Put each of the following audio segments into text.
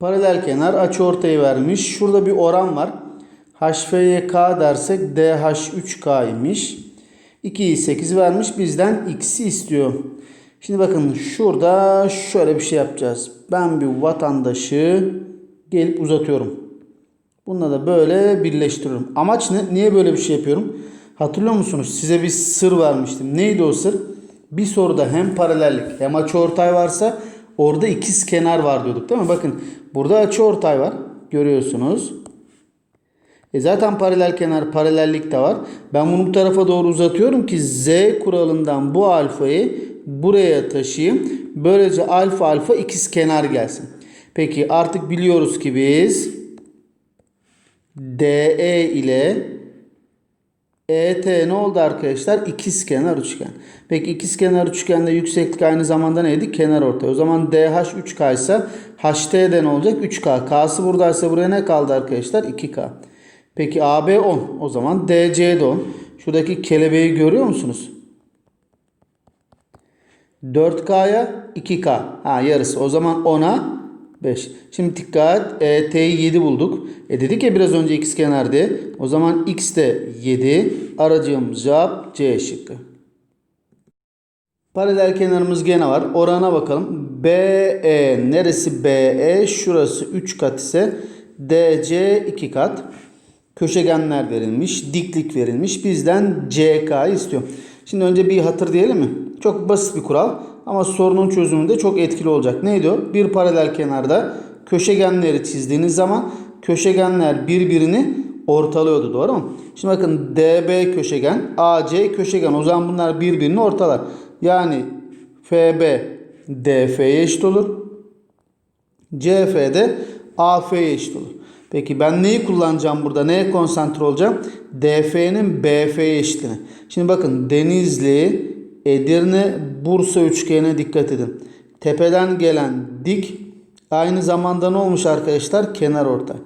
Paralel kenar açı ortayı vermiş. Şurada bir oran var. HF'ye K dersek DH3K imiş. 2'yi 8 vermiş. Bizden X'i istiyor. Şimdi bakın şurada şöyle bir şey yapacağız. Ben bir vatandaşı gelip uzatıyorum. Bununla da böyle birleştiriyorum. Amaç ne? Niye böyle bir şey yapıyorum? Hatırlıyor musunuz? Size bir sır vermiştim. Neydi o sır? Bir soruda hem paralellik hem açıortay varsa orada ikiz kenar var diyorduk değil mi? Bakın burada açıortay var. Görüyorsunuz. E zaten paralel kenar paralellik de var. Ben bunu bu tarafa doğru uzatıyorum ki Z kuralından bu alfayı buraya taşıyayım. Böylece alfa alfa ikiz kenar gelsin. Peki artık biliyoruz ki biz DE ile ET ne oldu arkadaşlar? İkizkenar üçgen. Peki ikizkenar üçgende yükseklik aynı zamanda neydi? Kenar ortay. O zaman DH 3K ise HT ne olacak? 3K. K'sı buradaysa buraya ne kaldı arkadaşlar? 2K. Peki AB 10. O zaman DC de 10. Şuradaki kelebeği görüyor musunuz? 4K'ya 2K. Ha yarısı. O zaman 10'a 5. Şimdi dikkat. E, T'yi 7 bulduk. E dedik ya biraz önce x kenardı. O zaman x de 7. Aracığımız cevap C şıkkı. Paralel kenarımız gene var. Orana bakalım. BE neresi BE? Şurası 3 kat ise DC 2 kat. Köşegenler verilmiş. Diklik verilmiş. Bizden CK istiyor. Şimdi önce bir hatır diyelim mi? Çok basit bir kural ama sorunun çözümünde çok etkili olacak. Neydi o? Bir paralel kenarda köşegenleri çizdiğiniz zaman köşegenler birbirini ortalıyordu. Doğru mu? Şimdi bakın DB köşegen, AC köşegen. O zaman bunlar birbirini ortalar. Yani FB DF'ye eşit olur. CF de AF'ye eşit olur. Peki ben neyi kullanacağım burada? Neye konsantre olacağım? DF'nin BF'ye eşitliğine. Şimdi bakın Denizli, Edirne, Bursa üçgenine dikkat edin. Tepeden gelen dik aynı zamanda ne olmuş arkadaşlar? Kenar ortay.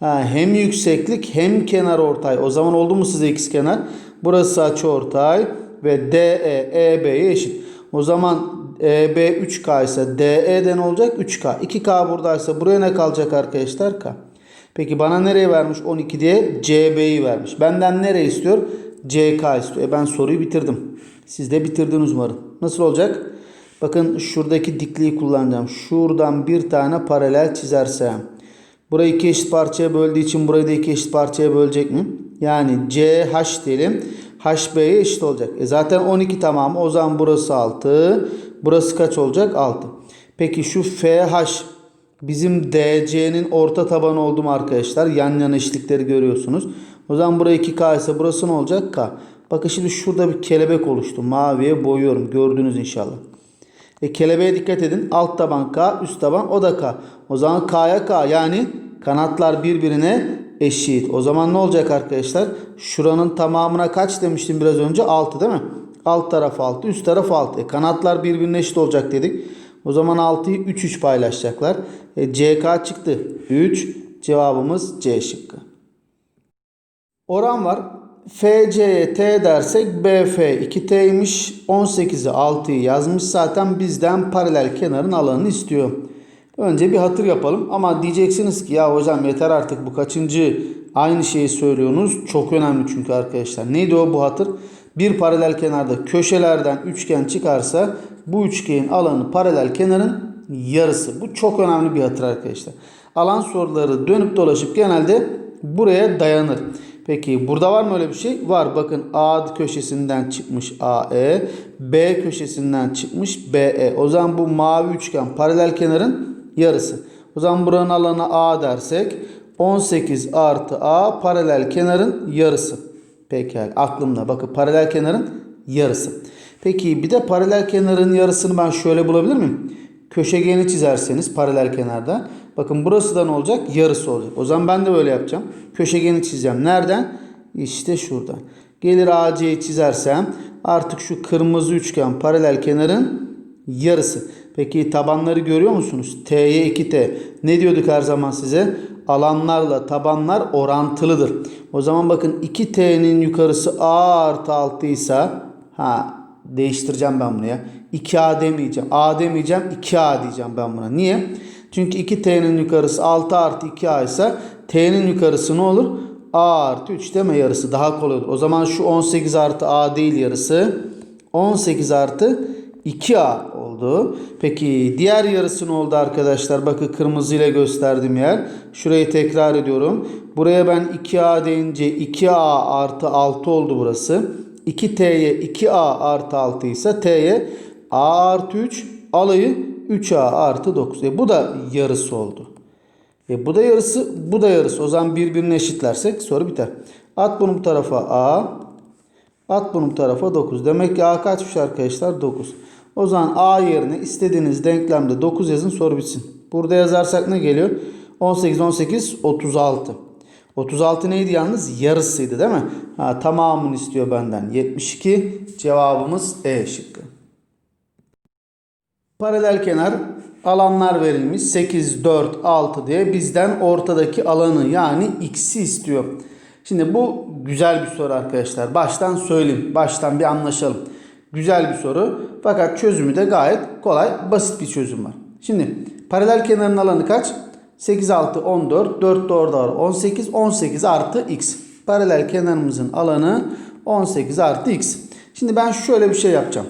Ha, hem yükseklik hem kenar ortay. O zaman oldu mu size ikiz kenar? Burası açı ortay ve DE EB'ye eşit. O zaman EB 3K ise DE ne olacak? 3K. 2K buradaysa buraya ne kalacak arkadaşlar? K. Peki bana nereye vermiş 12 diye? CB'yi vermiş. Benden nereye istiyor? CK istiyor. E ben soruyu bitirdim. Siz de bitirdiniz umarım. Nasıl olacak? Bakın şuradaki dikliği kullanacağım. Şuradan bir tane paralel çizersem. Burayı iki eşit parçaya böldüğü için burayı da iki eşit parçaya bölecek mi? Yani CH diyelim. HB'ye eşit olacak. E zaten 12 tamamı. O zaman burası 6. Burası kaç olacak? 6. Peki şu FH bizim DC'nin orta tabanı oldu mu arkadaşlar? Yan yana eşitlikleri görüyorsunuz. O zaman buraya 2K ise burası ne olacak? K. Bakın şimdi şurada bir kelebek oluştu. Maviye boyuyorum. Gördünüz inşallah. E kelebeğe dikkat edin. Alt taban K, üst taban o da K. O zaman K'ya K yani kanatlar birbirine eşit. O zaman ne olacak arkadaşlar? Şuranın tamamına kaç demiştim biraz önce? 6 değil mi? Alt taraf 6, üst taraf 6. E kanatlar birbirine eşit olacak dedik. O zaman 6'yı 3 3 paylaşacaklar. E CK çıktı. 3 cevabımız C şıkkı. Oran var. FC'ye T dersek BF 2T'ymiş. 18'i 6'yı yazmış. Zaten bizden paralel kenarın alanını istiyor. Önce bir hatır yapalım. Ama diyeceksiniz ki ya hocam yeter artık bu kaçıncı aynı şeyi söylüyorsunuz. Çok önemli çünkü arkadaşlar. Neydi o bu hatır? Bir paralel kenarda köşelerden üçgen çıkarsa bu üçgenin alanı paralel kenarın yarısı. Bu çok önemli bir hatır arkadaşlar. Alan soruları dönüp dolaşıp genelde buraya dayanır. Peki burada var mı öyle bir şey? Var. Bakın A köşesinden çıkmış AE. B köşesinden çıkmış BE. O zaman bu mavi üçgen paralel kenarın yarısı. O zaman buranın alanı A dersek 18 artı A paralel kenarın yarısı. Peki aklımda. Bakın paralel kenarın yarısı. Peki bir de paralel kenarın yarısını ben şöyle bulabilir miyim? Köşegeni çizerseniz paralel kenarda. Bakın burası da ne olacak? Yarısı olacak. O zaman ben de böyle yapacağım. Köşegeni çizeceğim. Nereden? İşte şuradan. Gelir AC'yi çizersem artık şu kırmızı üçgen paralel kenarın yarısı. Peki tabanları görüyor musunuz? T'ye 2T. Ne diyorduk her zaman size? Alanlarla tabanlar orantılıdır. O zaman bakın 2T'nin yukarısı A artı 6 ise ha değiştireceğim ben bunu ya. 2A demeyeceğim. A demeyeceğim. 2A diyeceğim ben buna. Niye? Çünkü 2t'nin yukarısı 6 artı 2a ise t'nin yukarısı ne olur? a artı 3 deme yarısı daha kolay olur. O zaman şu 18 artı a değil yarısı. 18 artı 2a oldu. Peki diğer yarısı ne oldu arkadaşlar? Bakın kırmızıyla gösterdiğim yer. Şurayı tekrar ediyorum. Buraya ben 2a deyince 2a artı 6 oldu burası. 2t'ye 2a artı 6 ise t'ye a artı 3 alayı 3a artı 9. E bu da yarısı oldu. E bu da yarısı, bu da yarısı. O zaman birbirine eşitlersek soru biter. At bunu bu tarafa a, at bunu bu tarafa 9. Demek ki a kaçmış arkadaşlar? 9. O zaman a yerine istediğiniz denklemde 9 yazın soru bitsin. Burada yazarsak ne geliyor? 18, 18, 36. 36 neydi yalnız? Yarısıydı değil mi? Ha, tamamını istiyor benden. 72 cevabımız E şıkkı. Paralel kenar alanlar verilmiş 8, 4, 6 diye bizden ortadaki alanı yani x'i istiyor. Şimdi bu güzel bir soru arkadaşlar. Baştan söyleyeyim. Baştan bir anlaşalım. Güzel bir soru. Fakat çözümü de gayet kolay. Basit bir çözüm var. Şimdi paralel kenarın alanı kaç? 8, 6, 14. 4 de orada var. 18. 18 artı x. Paralel kenarımızın alanı 18 artı x. Şimdi ben şöyle bir şey yapacağım.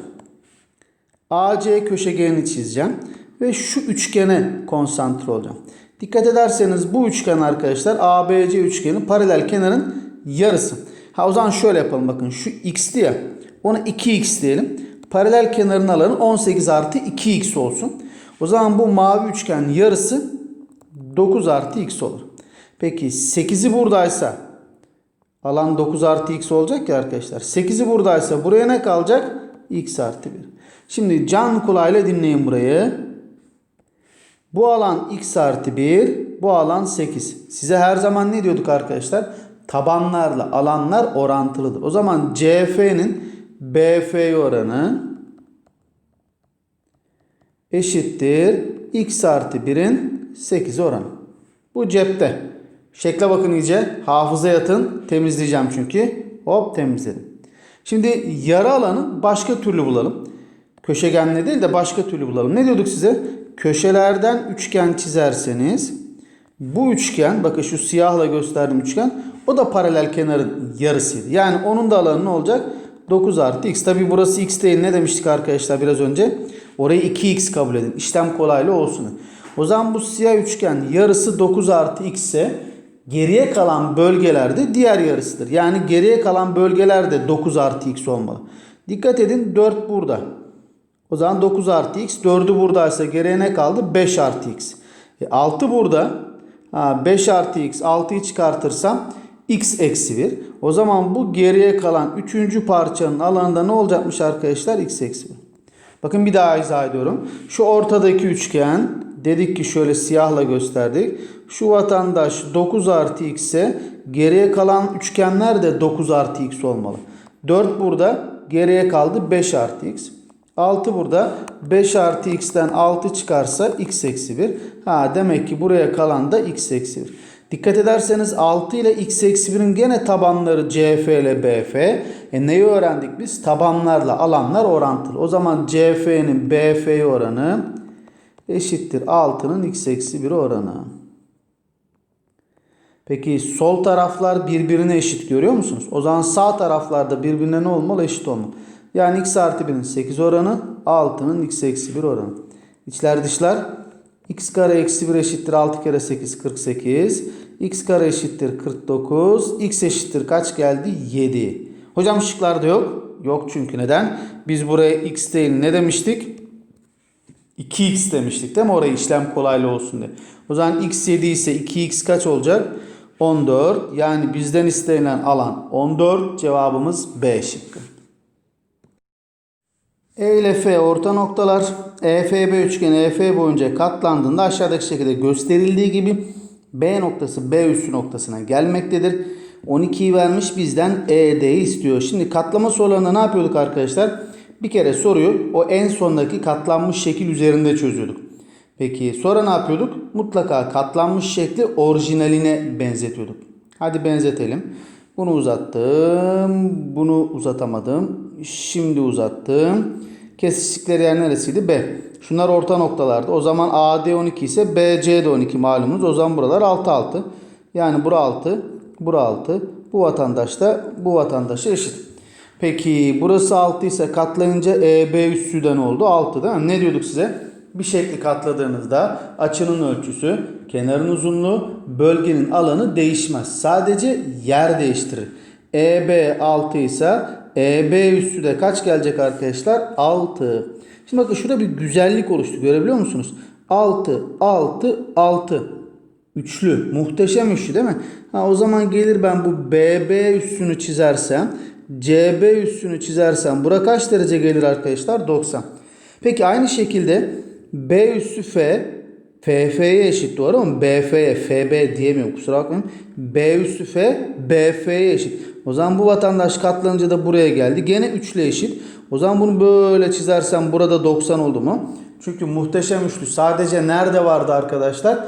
AC köşegenini çizeceğim. Ve şu üçgene konsantre olacağım. Dikkat ederseniz bu üçgen arkadaşlar ABC üçgeni paralel kenarın yarısı. Ha o zaman şöyle yapalım bakın şu x'ti ya ona 2x diyelim. Paralel kenarın alanı 18 artı 2x olsun. O zaman bu mavi üçgen yarısı 9 artı x olur. Peki 8'i buradaysa alan 9 artı x olacak ya arkadaşlar. 8'i buradaysa buraya ne kalacak? x artı 1. Şimdi can kulağıyla dinleyin burayı. Bu alan x artı 1. Bu alan 8. Size her zaman ne diyorduk arkadaşlar? Tabanlarla alanlar orantılıdır. O zaman CF'nin BF oranı eşittir. X artı 1'in 8 oranı. Bu cepte. Şekle bakın iyice. Hafıza yatın. Temizleyeceğim çünkü. Hop temizledim. Şimdi yarı alanı başka türlü bulalım. Köşegenle değil de başka türlü bulalım. Ne diyorduk size? Köşelerden üçgen çizerseniz bu üçgen bakın şu siyahla gösterdiğim üçgen o da paralel kenarın yarısıydı. Yani onun da alanı ne olacak? 9 artı x. Tabi burası x değil. Ne demiştik arkadaşlar biraz önce? Orayı 2x kabul edin. İşlem kolaylı olsun. O zaman bu siyah üçgen yarısı 9 artı x ise geriye kalan bölgelerde diğer yarısıdır. Yani geriye kalan bölgelerde 9 artı x olmalı. Dikkat edin 4 burada. O zaman 9 artı x. 4'ü buradaysa geriye ne kaldı? 5 artı x. E 6 burada. Ha, 5 artı x. 6'yı çıkartırsam x eksi 1. O zaman bu geriye kalan 3. parçanın alanında ne olacakmış arkadaşlar? x eksi 1. Bakın bir daha izah ediyorum. Şu ortadaki üçgen dedik ki şöyle siyahla gösterdik. Şu vatandaş 9 artı x ise geriye kalan üçgenler de 9 artı x olmalı. 4 burada geriye kaldı 5 artı x. 6 burada 5 artı x'ten 6 çıkarsa x eksi 1. Ha demek ki buraya kalan da x eksi 1. Dikkat ederseniz 6 ile x eksi 1'in gene tabanları CF ile BF. E neyi öğrendik biz? Tabanlarla alanlar orantılı. O zaman CF'nin BF oranı eşittir 6'nın x eksi 1 oranı. Peki sol taraflar birbirine eşit görüyor musunuz? O zaman sağ taraflarda birbirine ne olmalı? Eşit olmalı. Yani x artı 1'in 8 oranı 6'nın x eksi 1 oranı. İçler dışlar x kare eksi 1 eşittir 6 kere 8 48. x kare eşittir 49. x eşittir kaç geldi? 7. Hocam şıklarda yok. Yok çünkü neden? Biz buraya x değil ne demiştik? 2x demiştik değil mi? Oraya işlem kolaylı olsun diye. O zaman x 7 ise 2x kaç olacak? 14. Yani bizden istenilen alan 14. Cevabımız B şıkkı. E ile F orta noktalar. EFB üçgeni EF boyunca katlandığında aşağıdaki şekilde gösterildiği gibi B noktası B üssü noktasına gelmektedir. 12'yi vermiş bizden ED'yi istiyor. Şimdi katlama sorularında ne yapıyorduk arkadaşlar? Bir kere soruyu o en sondaki katlanmış şekil üzerinde çözüyorduk. Peki sonra ne yapıyorduk? Mutlaka katlanmış şekli orijinaline benzetiyorduk. Hadi benzetelim. Bunu uzattım. Bunu uzatamadım. Şimdi uzattım. Kesiştikleri yer neresiydi? B. Şunlar orta noktalarda. O zaman AD 12 ise BC de 12 malumunuz. O zaman buralar 6 6. Yani bura 6, bura 6. Bu vatandaş da bu vatandaşa eşit. Peki burası 6 ise katlayınca EB üssü de ne oldu? 6 değil mi? Ne diyorduk size? Bir şekli katladığınızda açının ölçüsü, kenarın uzunluğu, bölgenin alanı değişmez. Sadece yer değiştirir. EB 6 ise EB üssü de kaç gelecek arkadaşlar? 6. Şimdi bakın şurada bir güzellik oluştu. Görebiliyor musunuz? 6, 6, 6. Üçlü. Muhteşem üçlü değil mi? Ha, o zaman gelir ben bu BB üssünü çizersem, CB üssünü çizersem bura kaç derece gelir arkadaşlar? 90. Peki aynı şekilde B üssü F FF'ye eşit doğru mu? BF'ye FB diyemiyorum kusura bakmayın. B üssü F BF'ye eşit. O zaman bu vatandaş katlanınca da buraya geldi. Gene üçlü eşit. O zaman bunu böyle çizersem burada 90 oldu mu? Çünkü muhteşem üçlü sadece nerede vardı arkadaşlar?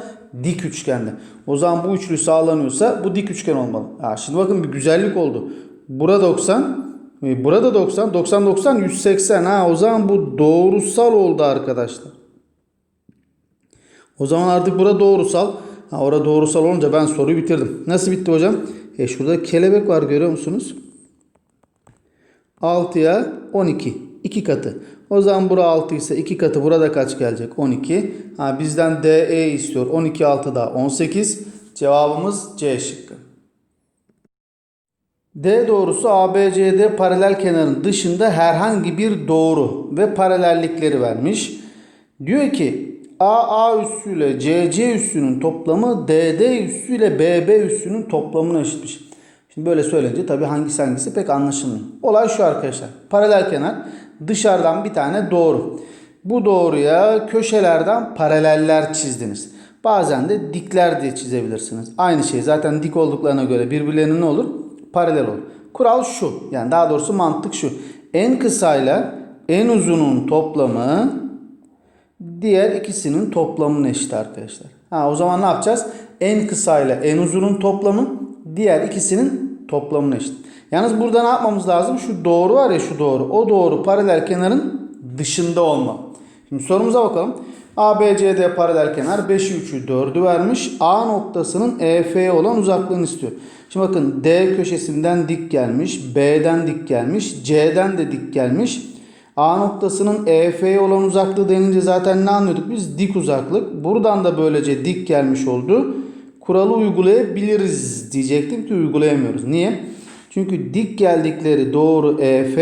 Dik üçgende. O zaman bu üçlü sağlanıyorsa bu dik üçgen olmalı. Ha, şimdi bakın bir güzellik oldu. Bura 90, e, burada 90, 90 90 180. Ha o zaman bu doğrusal oldu arkadaşlar. O zaman artık bura doğrusal. Ha orada doğrusal olunca ben soruyu bitirdim. Nasıl bitti hocam? E şurada kelebek var görüyor musunuz? 6'ya 12. 2 katı. O zaman bura 6 ise 2 katı burada kaç gelecek? 12. Ha bizden DE istiyor. 12 6 daha 18. Cevabımız C şıkkı. D doğrusu ABCD paralel kenarın dışında herhangi bir doğru ve paralellikleri vermiş. Diyor ki AA üssüyle CC üssünün toplamı DD üssüyle BB üssünün toplamına eşitmiş. Şimdi böyle söyleyince tabii hangisi hangisi pek anlaşılmıyor. Olay şu arkadaşlar. Paralel kenar dışarıdan bir tane doğru. Bu doğruya köşelerden paraleller çizdiniz. Bazen de dikler diye çizebilirsiniz. Aynı şey zaten dik olduklarına göre birbirlerine ne olur? Paralel olur. Kural şu. Yani daha doğrusu mantık şu. En kısayla en uzunun toplamı diğer ikisinin toplamının eşit arkadaşlar. Ha o zaman ne yapacağız? En kısayla en uzunun toplamı diğer ikisinin toplamına eşit. Yalnız burada ne yapmamız lazım? Şu doğru var ya şu doğru. O doğru paralel kenarın dışında olma. Şimdi sorumuza bakalım. ABCD paralel kenar 5'i 3'ü 4'ü vermiş. A noktasının EF'ye olan uzaklığını istiyor. Şimdi bakın D köşesinden dik gelmiş. B'den dik gelmiş. C'den de dik gelmiş. A noktasının EF'ye olan uzaklığı denince zaten ne anlıyorduk biz? Dik uzaklık. Buradan da böylece dik gelmiş oldu. Kuralı uygulayabiliriz diyecektim ki uygulayamıyoruz. Niye? Çünkü dik geldikleri doğru EF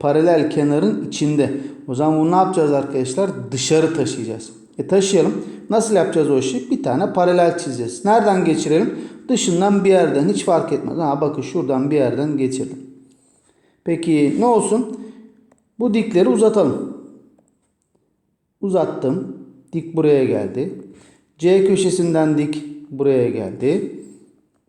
paralel kenarın içinde. O zaman bunu ne yapacağız arkadaşlar? Dışarı taşıyacağız. E taşıyalım. Nasıl yapacağız o işi? Bir tane paralel çizeceğiz. Nereden geçirelim? Dışından bir yerden hiç fark etmez. Ha bakın şuradan bir yerden geçirdim. Peki ne olsun? Bu dikleri uzatalım. Uzattım. Dik buraya geldi. C köşesinden dik buraya geldi.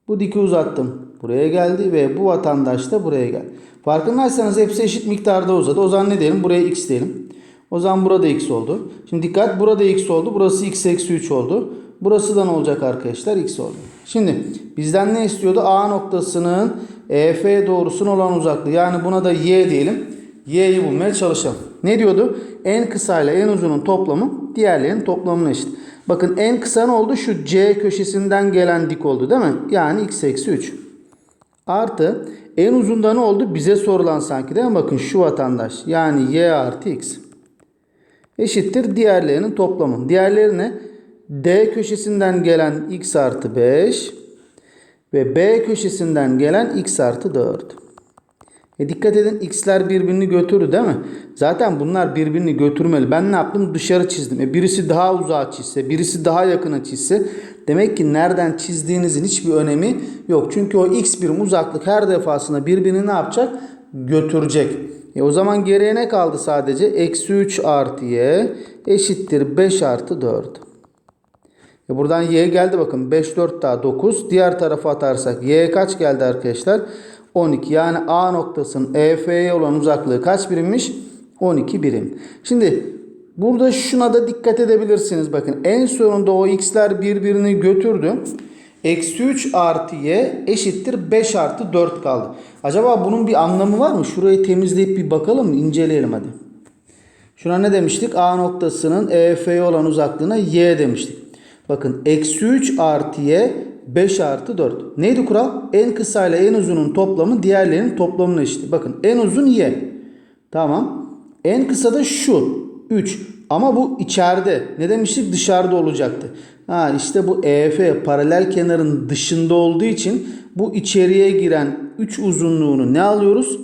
Bu diki uzattım. Buraya geldi ve bu vatandaş da buraya geldi. Farkındaysanız hepsi eşit miktarda uzadı. O zaman ne diyelim? Buraya x diyelim. O zaman burada x oldu. Şimdi dikkat burada x oldu. Burası x eksi 3 oldu. Burası da ne olacak arkadaşlar? X oldu. Şimdi bizden ne istiyordu? A noktasının EF doğrusuna olan uzaklığı. Yani buna da y diyelim. Y'yi bulmaya çalışalım. Ne diyordu? En kısa ile en uzunun toplamı diğerlerinin toplamına eşit. Bakın en kısa ne oldu? Şu C köşesinden gelen dik oldu değil mi? Yani x eksi 3. Artı en uzunda ne oldu? Bize sorulan sanki değil mi? Bakın şu vatandaş. Yani y artı x. Eşittir diğerlerinin toplamı. Diğerlerine D köşesinden gelen x artı 5 ve B köşesinden gelen x artı 4. E dikkat edin x'ler birbirini götürür değil mi? Zaten bunlar birbirini götürmeli. Ben ne yaptım? Dışarı çizdim. E birisi daha uzağa çizse, birisi daha yakına çizse demek ki nereden çizdiğinizin hiçbir önemi yok. Çünkü o x birim uzaklık her defasında birbirini ne yapacak? Götürecek. E o zaman geriye ne kaldı sadece? Eksi 3 artı y eşittir 5 artı 4. E buradan y geldi bakın 5 4 daha 9. Diğer tarafa atarsak y kaç geldi arkadaşlar? 12 yani A noktasının EF'ye olan uzaklığı kaç birimmiş? 12 birim. Şimdi burada şuna da dikkat edebilirsiniz. Bakın en sonunda o x'ler birbirini götürdü. Eksi 3 artı y eşittir 5 artı 4 kaldı. Acaba bunun bir anlamı var mı? Şurayı temizleyip bir bakalım? İnceleyelim hadi. Şuna ne demiştik? A noktasının EF'ye olan uzaklığına y demiştik. Bakın eksi 3 artı y 5 artı 4. Neydi kural? En kısa ile en uzunun toplamı diğerlerinin toplamına eşit. Bakın en uzun y. Tamam. En kısa da şu. 3. Ama bu içeride. Ne demiştik? Dışarıda olacaktı. Ha işte bu EF paralel kenarın dışında olduğu için bu içeriye giren 3 uzunluğunu ne alıyoruz?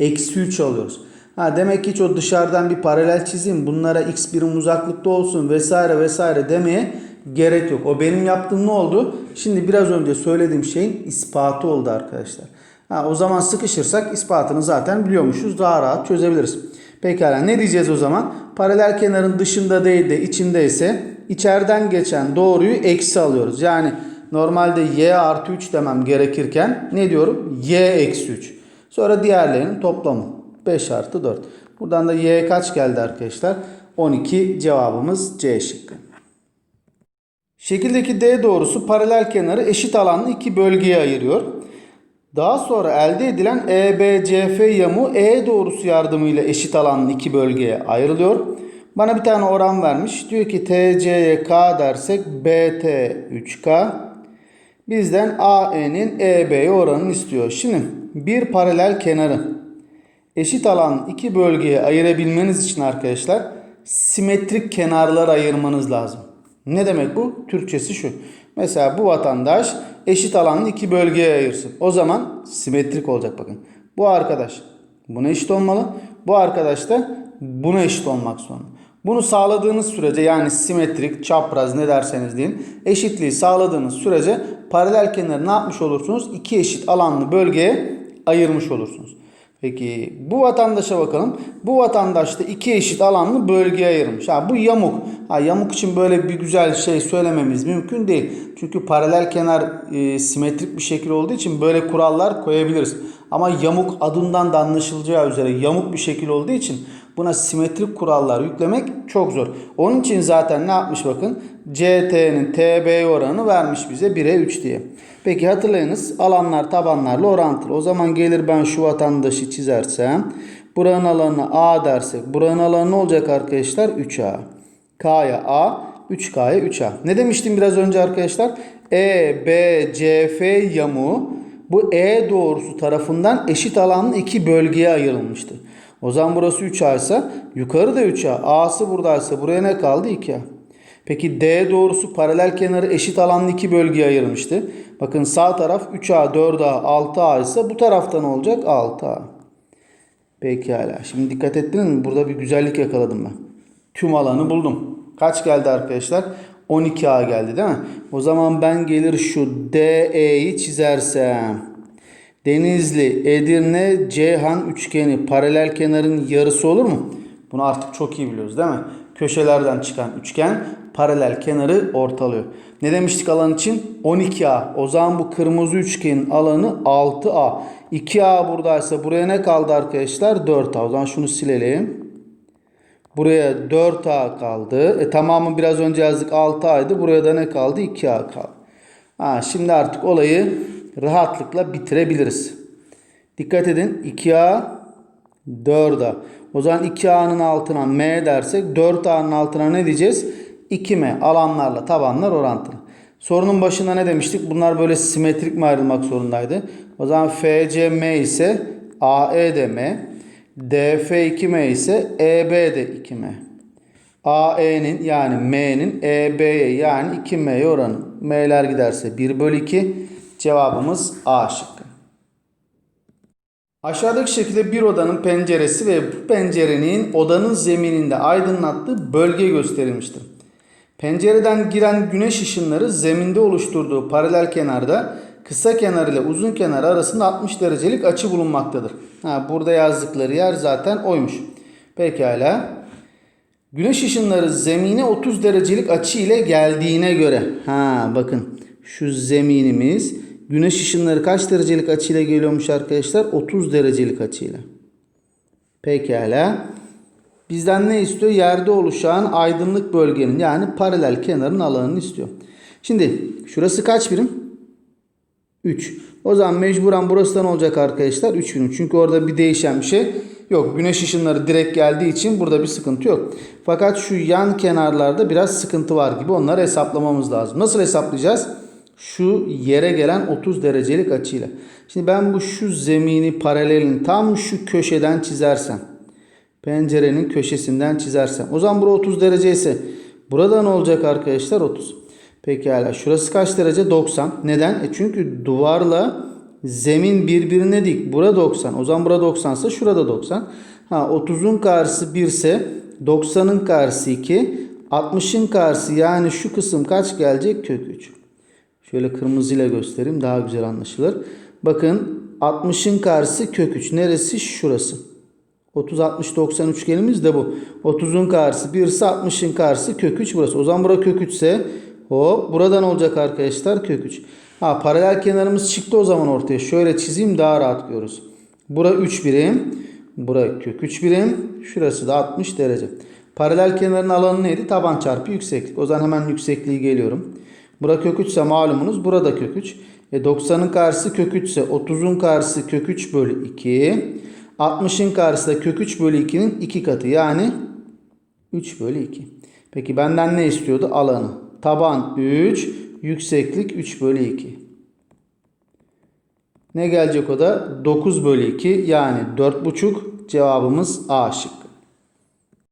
Eksi 3 alıyoruz. Ha demek ki hiç o dışarıdan bir paralel çizeyim bunlara x birim uzaklıkta olsun vesaire vesaire demeye gerek yok. O benim yaptığım ne oldu? Şimdi biraz önce söylediğim şeyin ispatı oldu arkadaşlar. Ha, o zaman sıkışırsak ispatını zaten biliyormuşuz. Daha rahat çözebiliriz. Pekala ne diyeceğiz o zaman? Paralel kenarın dışında değil de içindeyse içeriden geçen doğruyu eksi alıyoruz. Yani normalde y artı 3 demem gerekirken ne diyorum? y eksi 3. Sonra diğerlerinin toplamı. 5 artı 4. Buradan da y kaç geldi arkadaşlar? 12 cevabımız C şıkkı. Şekildeki D doğrusu paralel kenarı eşit alanlı iki bölgeye ayırıyor. Daha sonra elde edilen EBCF yamuğu E doğrusu yardımıyla eşit alanlı iki bölgeye ayrılıyor. Bana bir tane oran vermiş. Diyor ki TC'ye K dersek BT 3K. Bizden AE'nin EB'ye oranını istiyor. Şimdi bir paralel kenarı eşit alan iki bölgeye ayırabilmeniz için arkadaşlar simetrik kenarlar ayırmanız lazım. Ne demek bu? Türkçesi şu. Mesela bu vatandaş eşit alanlı iki bölgeye ayırsın. O zaman simetrik olacak bakın. Bu arkadaş buna eşit olmalı. Bu arkadaş da buna eşit olmak zorunda. Bunu sağladığınız sürece yani simetrik, çapraz ne derseniz deyin eşitliği sağladığınız sürece paralel kenarı ne yapmış olursunuz? İki eşit alanlı bölgeye ayırmış olursunuz. Peki bu vatandaşa bakalım. Bu vatandaş da iki eşit alanlı bölgeye ayırmış. Ha, bu yamuk. Ha, yamuk için böyle bir güzel şey söylememiz mümkün değil. Çünkü paralel kenar e, simetrik bir şekil olduğu için böyle kurallar koyabiliriz. Ama yamuk adından da anlaşılacağı üzere yamuk bir şekil olduğu için buna simetrik kurallar yüklemek çok zor. Onun için zaten ne yapmış bakın. CT'nin TB oranı vermiş bize 1'e 3 diye. Peki hatırlayınız alanlar tabanlarla orantılı. O zaman gelir ben şu vatandaşı çizersem buranın alanına A dersek buranın alanı ne olacak arkadaşlar? 3A. K'ya A, 3K'ya 3A. Ne demiştim biraz önce arkadaşlar? E, B, C, F yamuğu bu E doğrusu tarafından eşit alanlı iki bölgeye ayrılmıştı. O zaman burası 3A ise yukarı da 3A. A'sı buradaysa buraya ne kaldı? 2A. Peki D doğrusu paralel kenarı eşit alanlı iki bölgeye ayırmıştı. Bakın sağ taraf 3A, 4A, 6A ise bu tarafta ne olacak? 6A. Pekala. Şimdi dikkat ettiniz mi? Burada bir güzellik yakaladım ben. Tüm alanı buldum. Kaç geldi arkadaşlar? 12A geldi değil mi? O zaman ben gelir şu DE'yi çizersem. Denizli, Edirne, Ceyhan üçgeni paralel kenarın yarısı olur mu? Bunu artık çok iyi biliyoruz değil mi? Köşelerden çıkan üçgen paralel kenarı ortalıyor. Ne demiştik alan için? 12A. O zaman bu kırmızı üçgenin alanı 6A. 2A buradaysa buraya ne kaldı arkadaşlar? 4A. O zaman şunu silelim. Buraya 4A kaldı. E tamamı biraz önce yazdık 6A'ydı. Buraya da ne kaldı? 2A kaldı. Ha, şimdi artık olayı rahatlıkla bitirebiliriz. Dikkat edin 2A 4A. O zaman 2A'nın altına M dersek 4A'nın altına ne diyeceğiz? 2M alanlarla tabanlar orantılı. Sorunun başında ne demiştik? Bunlar böyle simetrik mi ayrılmak zorundaydı? O zaman FCM ise AE de M. DF 2M ise EB de 2M. AE'nin yani M'nin EB'ye yani 2M'ye oranı. M'ler giderse 1 bölü 2. Cevabımız A şıkkı. Aşağıdaki şekilde bir odanın penceresi ve bu pencerenin odanın zemininde aydınlattığı bölge gösterilmiştir. Pencereden giren güneş ışınları zeminde oluşturduğu paralel kenarda kısa kenar ile uzun kenar arasında 60 derecelik açı bulunmaktadır. Ha, burada yazdıkları yer zaten oymuş. Pekala. Güneş ışınları zemine 30 derecelik açı ile geldiğine göre. Ha bakın şu zeminimiz güneş ışınları kaç derecelik açıyla geliyormuş arkadaşlar? 30 derecelik açıyla. Pekala. Bizden ne istiyor? Yerde oluşan aydınlık bölgenin yani paralel kenarın alanını istiyor. Şimdi şurası kaç birim? 3. O zaman mecburen burası da ne olacak arkadaşlar? 3 birim. Çünkü orada bir değişen bir şey Yok güneş ışınları direkt geldiği için burada bir sıkıntı yok. Fakat şu yan kenarlarda biraz sıkıntı var gibi onları hesaplamamız lazım. Nasıl hesaplayacağız? Şu yere gelen 30 derecelik açıyla. Şimdi ben bu şu zemini paralelini tam şu köşeden çizersem. Pencerenin köşesinden çizersem. O zaman bura 30 derece ise burada ne olacak arkadaşlar? 30. Pekala şurası kaç derece? 90. Neden? E çünkü duvarla zemin birbirine dik. Bura 90. O zaman bura 90 ise şurada 90. Ha 30'un karşısı 1 ise 90'ın karşısı 2. 60'ın karşısı yani şu kısım kaç gelecek? Kök 3. Şöyle kırmızıyla göstereyim daha güzel anlaşılır. Bakın 60'ın karşısı kök 3. Neresi? Şurası. 30 60 90 üçgenimiz de bu. 30'un karşısı 1 ise 60'ın karşısı kök 3 burası. O zaman bura kök 3 ise hop buradan olacak arkadaşlar kök 3. Ha paralel kenarımız çıktı o zaman ortaya. Şöyle çizeyim daha rahat görürüz. Bura 3 birim. Bura kök 3 birim. Şurası da 60 derece. Paralel kenarın alanı neydi? Taban çarpı yükseklik. O zaman hemen yüksekliği geliyorum. Bura kök 3 ise malumunuz burada kök 3. E 90'ın karşısı kök 3 ise 30'un karşısı kök 3 bölü 2. 60'ın karşısı da kök 3 bölü 2'nin 2 katı. Yani 3 bölü 2. Peki benden ne istiyordu? Alanı. Taban 3, yükseklik 3 bölü 2. Ne gelecek o da? 9 bölü 2 yani 4,5 cevabımız A şıkkı.